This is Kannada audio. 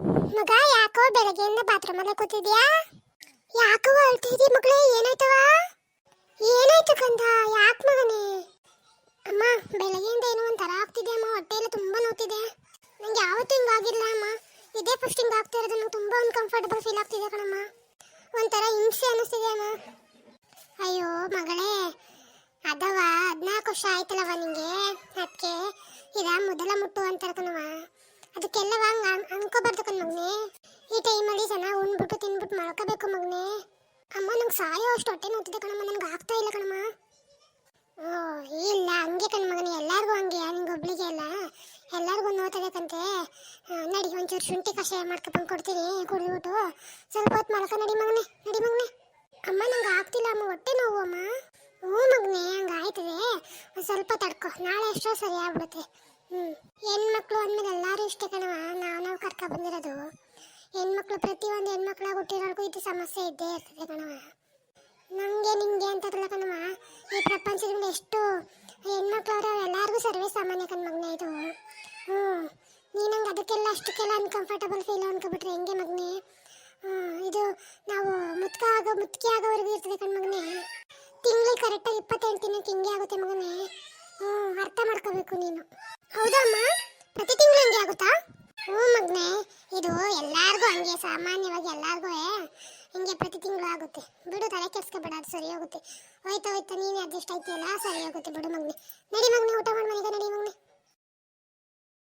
ಮಗ, ಯಾಕೋ ಬೆಳಗ್ಗೆಯಿಂದ ಬಾತ್ರೂಮ್ ಅಲ್ಲೇ ಕೂತಿದ್ಯಾ? ಯಾಕೋ ಅಳ್ತಿದ್ದಿ ಮಗಳೇ, ಏನಾಯ್ತವ? ಏನಾಯ್ತು ಕಂದ ಯಾಕೆ ಮಗನೇ? ಅಮ್ಮ, ಬೆಳಗ್ಗೆಯಿಂದ ಏನೋ ಒಂಥರ ಆಗ್ತಿದೆ ಅಮ್ಮ ಹೊಟ್ಟೆ ಎಲ್ಲ ತುಂಬಾ ನೋವ್ತಿದೆ. ನಂಗೆ ಯಾವತ್ತೂ ಹಿಂಗಾಗಿಲ್ಲ ಅಮ್ಮ. ಇದೇ ಫಸ್ಟ್ ಹಿಂಗೆ ಆಗ್ತಾ ಇರೋದು, ನಂಗೆ ತುಂಬಾ ಅನ್ಕಂಫರ್ಟಬಲ್ ಫೀಲ್ ಆಗ್ತಿದೆ ಕಣಮ್ಮ. ಒಂಥರ ಹಿಂಸೆ ಅನ್ನಿಸ್ತಿದೆ ಅಮ್ಮ. ಅಯ್ಯೋ ಮಗಳೇ, ಅದವ ಹದಿನಾಲ್ಕು ವರ್ಷ ಆಯ್ತಲ್ಲವ ನಿಂಗೆ? ಅದಕ್ಕೆ ಇದ ಮೊದಲ ಮುಟ್ಟು ಅಂತಾರೆ ಕಣವ ಅನ್ಕೋಬಾರ್ದು ಕಣ್ ಮಗನೇ. ಈ ಟೈಮಲ್ಲಿ ಜನ ಉಣ್ಬಿಟ್ಟು ತಿನ್ಬಿಟ್ಟು ಮಾಡ್ಕೋಬೇಕು ಮಗನೇ. ಅಮ್ಮ, ನಂಗೆ ಸಾಯೋ ಅಷ್ಟು ಹೊಟ್ಟೆ ನೋಡ್ತಿದೆ ಕಣಮ್ಮ. ನನಗೆ ಆಗ್ತಾ ಇಲ್ಲ ಕಣಮ್ಮ. ಓ, ಇಲ್ಲ, ಹಂಗೆ ಕಣ್ ಮಗನೇ. ಎಲ್ಲರಿಗೂ ಹಂಗೆ, ನಿಂಗೆ ಒಬ್ಳಿಗೆ ಅಲ್ಲ. ಎಲ್ಲಾರ್ಗೂ ನೋತಬೇಕಂತೆ ನಡಿ, ಒಂಚೂರು ಶುಂಠಿ ಕಷಾಯ ಮಾಡ್ಕೊಬಂದು ಕೊಡ್ತೀನಿ ಕುಡಿದ್ಬಿಟ್ಟು. ಸ್ವಲ್ಪ ಹೊತ್ತು ಮಾಡ್ಕೊ ನಡಿ ಮಗನೇ ನಡಿ ಮಗನೇ. ಅಮ್ಮ, ನಂಗೆ ಆಗ್ತಿಲ್ಲ, ಅಮ್ಮ, ಹೊಟ್ಟೆ ನೋವು, ಅಮ್ಮ. ಹ್ಞೂ ಮಗನೇ ಹಂಗೆ ಆಯ್ತದೆ ಸ್ವಲ್ಪ ತಡ್ಕೊ. ನಾಳೆ ಎಷ್ಟೋ ಸರಿ ಆಗ್ಬಿಡುತ್ತೆ. ಹ್ಞೂ ಹೆಣ್ಮಕ್ಳು ಬಂದಿರೋದು. ಹೆಣ್ಮಕ್ಳು, ಪ್ರತಿಯೊಂದು ಹೆಣ್ಮಕ್ಳು ಹುಟ್ಟಿರೋರ್ಗೂ ಇದು ಸಮಸ್ಯೆ ಇದ್ದೇ ಇರ್ತದೆ ಕಣವ ನಂಗೆ ನಿಮಗೆ ಅಂತ ಕಣವ ಈ ಪ್ರಪಂಚದಿಂದ ಎಷ್ಟು ಹೆಣ್ಮಕ್ಳು ಅವ್ರ ಎಲ್ಲರಿಗೂ ಸರ್ವೇ ಸಾಮಾನ್ಯ ಮಗನೇ ಇದು. ಹ್ಞೂ. ನೀನಂಗೆ ಅದಕ್ಕೆಲ್ಲ ಅಷ್ಟಕ್ಕೆಲ್ಲ ಅನ್ಕಂಫರ್ಟಬಲ್ ಫೀಲ್ ಅನ್ಕೊಬಿಟ್ರೆ ಹೆಂಗೆ ಮಗನೇ? ಇದು ನಾವು ಮುತ್ಕ ಆಗೋ ಮುತ್ಕಿ ಆಗೋವರೆಗೂ ಇರ್ತದೆ ಕಣ್ ಮಗನೇ ತಿಂಗಳಿಗೆ ಕರೆಕ್ಟಾಗಿ ಇಪ್ಪತ್ತೆಂಟು ದಿನಕ್ಕೆ ಹಿಂಗೆ ಆಗುತ್ತೆ ಮಗನೇ. ಹ್ಞೂ, ಅರ್ಥ ಮಾಡ್ಕೋಬೇಕು ನೀನು. ಹೌದಾ ಅಮ್ಮ? ಪ್ರತಿ ತಿಂಗಳು ಹಿಂಗೆ ಆಗುತ್ತಾ? ಮಗನೇ ಇದು ಎಲ್ಲಾರ್ಗೂ ಹಂಗೆ, ಸಾಮಾನ್ಯವಾಗಿ ಎಲ್ಲಾರ್ಗೂ ಹಿಂಗೆ ಪ್ರತಿ ತಿಂಗಳು ಆಗುತ್ತೆ. ಬಿಡು, ತಲೆ ಕೆಡ್ಸ್ಕೊಬೇಡ, ಅದು ಸರಿ ಹೋಗುತ್ತೆ. ಹೋಯ್ತಾ ಹೋಯ್ತಾ ನೀನೇ ಅಡ್ಜಸ್ಟ್ ಆಯ್ತಿಯಲ್ಲ? ಸರಿ ಹೋಗುತ್ತೆ. ಬಿಡು ಮಗ್ನೆ. ನಡಿ ಮಗ್ನೆ, ಊಟ